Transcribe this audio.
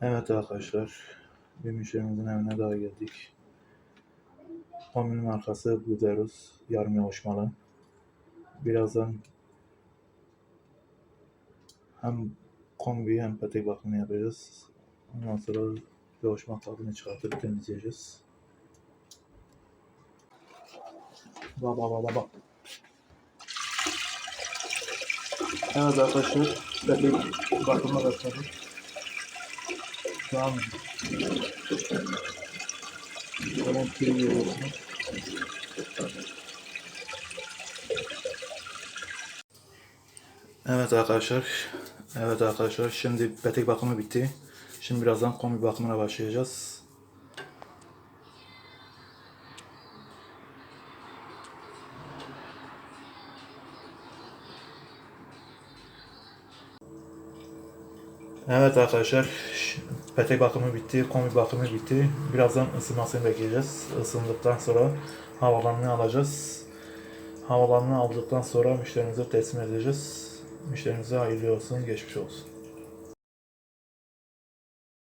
Evet arkadaşlar, bir müşterimizin evine daha geldik. Kombinin markası Buderus, yarım yavaşmalı. Birazdan hem kombi hem petek bakımını yapacağız. Ondan sonra yavaşma kabını çıkartıp temizleyeceğiz. Bak bak, bak. Evet arkadaşlar, petek bakımına başladık. Şu an Tamam. Evet arkadaşlar. Evet arkadaşlar. Şimdi petek bakımı bitti. Şimdi birazdan kombi bakımına başlayacağız. Evet arkadaşlar. Petek bakımı bitti. Kombi bakımı bitti. Birazdan ısınmasını bekleyeceğiz. Isındıktan sonra havalarını alacağız. Havalarını aldıktan sonra müşterimize teslim edeceğiz. Müşterimize hayırlı olsun, geçmiş olsun.